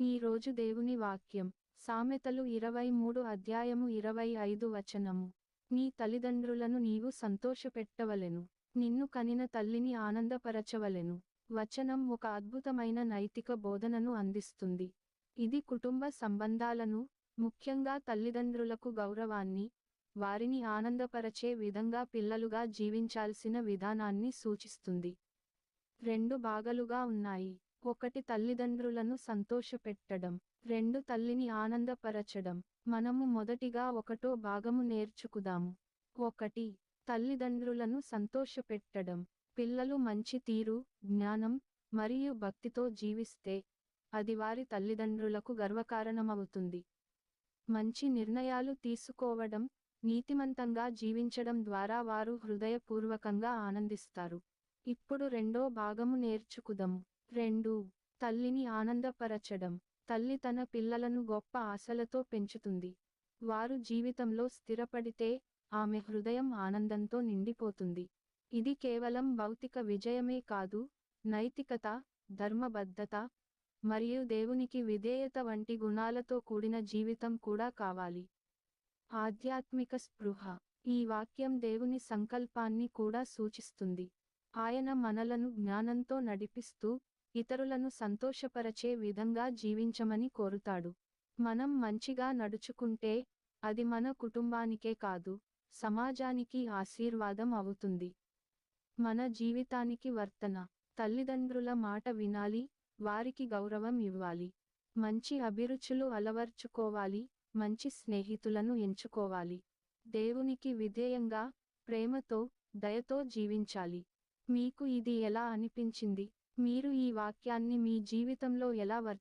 ఈ రోజు దేవుని వాక్యం సామెతలు ఇరవై మూడు అధ్యాయము ఇరవై ఐదు వచనము. నీ తల్లిదండ్రులను నీవు సంతోషపెట్టవలెను నిన్ను కనిన తల్లిని ఆనందపరచవలెను. వచనం ఒక అద్భుతమైన నైతిక బోధనను అందిస్తుంది. ఇది కుటుంబ సంబంధాలను ముఖ్యంగా తల్లిదండ్రులకు గౌరవాన్ని వారిని ఆనందపరచే విధంగా పిల్లలుగా జీవించాల్సిన విధానాన్ని సూచిస్తుంది. రెండు భాగాలుగా ఉన్నాయి. ఒకటి తల్లిదండ్రులను సంతోషపెట్టడం రెండు తల్లిని ఆనందపరచడం. మనము మొదటిగా ఒకటో భాగము నేర్చుకుదాము. ఒకటి తల్లిదండ్రులను సంతోషపెట్టడం. పిల్లలు మంచి తీరు జ్ఞానం మరియు భక్తితో జీవిస్తే అది వారి తల్లిదండ్రులకు గర్వకారణమవుతుంది. మంచి నిర్ణయాలు తీసుకోవడం నీతిమంతంగా జీవించడం ద్వారా వారు హృదయపూర్వకంగా ఆనందిస్తారు. ఇప్పుడు రెండో భాగము నేర్చుకుదాము. రెండు తల్లిని ఆనందపరచడం. తల్లి తన పిల్లలను గొప్ప ఆశలతో పెంచుతుంది. వారు జీవితంలో స్థిరపడితే ఆమె హృదయం ఆనందంతో నిండిపోతుంది. ఇది కేవలం భౌతిక విజయమే కాదు నైతికత ధర్మబద్ధత మరియు దేవునికి విధేయత వంటి గుణాలతో కూడిన జీవితం కూడా కావాలి. ఆధ్యాత్మిక స్పృహ. ఈ వాక్యం దేవుని సంకల్పాన్ని కూడా సూచిస్తుంది. ఆయన మనలను జ్ఞానంతో నడిపిస్తూ ఇతరులను సంతోషపరచే విధంగా జీవించమని కోరుతాడు. మనం మంచిగా నడుచుకుంటే అది మన కుటుంబానికే కాదు సమాజానికి ఆశీర్వాదం అవుతుంది. మన జీవితానికి వర్తన తల్లిదండ్రుల మాట వినాలి వారికి గౌరవం ఇవ్వాలి. మంచి అభిరుచులు అలవర్చుకోవాలి మంచి స్నేహితులను ఎంచుకోవాలి. దేవునికి విధేయంగా ప్రేమతో దయతో జీవించాలి. మీకు ఇది ఎలా అనిపించింది? మీరు ఈ వాక్యాన్ని మీ జీవితంలో ఎలా వర్తి